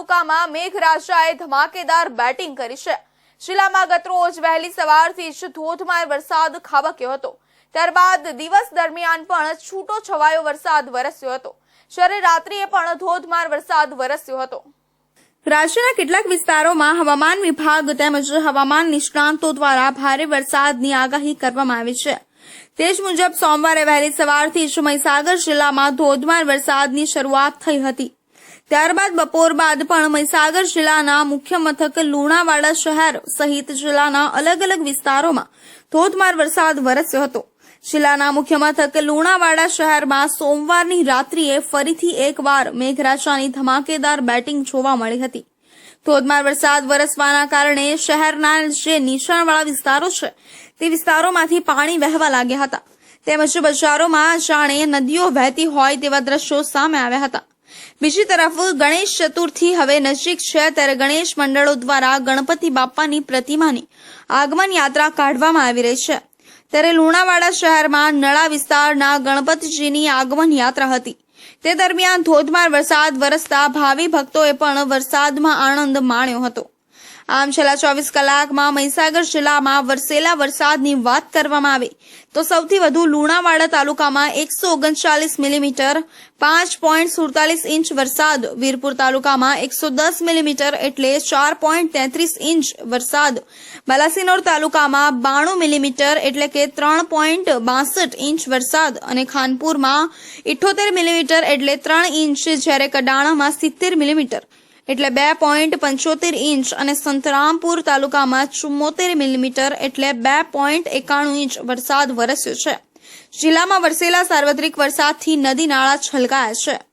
તાલુકામાં મેઘરાજાએ ધમાકેદાર બેટિંગ કરી છે. જિલ્લામાં ગતરોજ વહેલી સવારથી જ ધોધમાર વરસાદ ખાબક્યો હતો. ત્યારબાદ દિવસ દરમિયાન પણ છૂટો છવાયો વરસાદ વરસ્યો હતો. જ્યારે રાત્રિએ પણ ધોધમાર વરસાદ વરસ્યો હતો. રાજ્યના કેટલાક વિસ્તારોમાં હવામાન વિભાગ તેમજ હવામાન નિષ્ણાંતો દ્વારા ભારે વરસાદની આગાહી કરવામાં આવી છે. તે જ મુજબ સોમવારે વહેલી સવારથી જ મહીસાગર જિલ્લામાં ધોધમાર વરસાદની શરૂઆત થઈ હતી. ત્યારબાદ બપોર બાદ પણ મહીસાગર જિલ્લાના મુખ્ય મથક લુણાવાડા શહેર સહિત જિલ્લાના અલગ અલગ વિસ્તારોમાં ધોધમાર વરસાદ વરસ્યો હતો. જિલ્લાના મુખ્ય મથક લુણાવાડા શહેરમાં સોમવારની રાત્રિએ ફરીથી એકવાર મેઘરાજાની ધમાકેદાર બેટિંગ જોવા મળી હતી. ધોધમાર વરસાદ વરસવાના કારણે શહેરના જે નીચાણવાળા વિસ્તારો છે, તે વિસ્તારોમાંથી પાણી વહેવા લાગ્યા હતા. તેમજ બજારોમાં જાણે નદીઓ વહેતી હોય તેવા દ્રશ્યો સામે આવ્યા હતા. બીજી તરફ ગણેશ ચતુર્થી હવે નજીક છે, ત્યારે ગણેશ મંડળો દ્વારા ગણપતિ બાપાની પ્રતિમાની આગમન યાત્રા કાઢવામાં આવી રહી છે. ત્યારે લુણાવાડા શહેરમાં નળા વિસ્તારના ગણપતિજીની આગમન યાત્રા હતી. તે દરમિયાન ધોધમાર વરસાદ વરસતા ભાવિ ભક્તોએ પણ વરસાદમાં આનંદ માણ્યો હતો. આમ છેલ્લા ચોવીસ કલાકમાં મહીસાગર જિલ્લામાં વરસેલા વરસાદની વાત કરવામાં આવે તો સૌથી વધુ લુણાવાડા તાલુકામાં એકસો ઓગણચાલીસ મિલીમીટર, પાંચ પોઈન્ટ સુડતાલીસ ઇંચ વરસાદ, વીરપુર તાલુકામાં એકસો દસ મિલીમીટર એટલે ચાર પોઈન્ટ તેત્રીસ ઇંચ વરસાદ. બાલાસિનોર તાલુકામાં બાણું મિલીમીટર એટલે કે ત્રણ પોઈન્ટ બાસઠ ઇંચ વરસાદ અને ખાનપુરમાં ઇઠોતેર મિલીમીટર એટલે ત્રણ ઇંચ, જ્યારે કડાણામાં સિત્તેર મિલીમીટર. એટલે બે પોઈન્ટ પંચોતેર ઇંચ અને સંતરામપુર તાલુકામાં ચુમ્મોતેર મિલીમીટર એટલે બે પોઈન્ટ એકાણું ઇંચ વરસાદ વરસ્યો છે. જિલ્લામાં વરસેલા સાર્વત્રિક વરસાદથી નદી નાળા છલકાયા છે.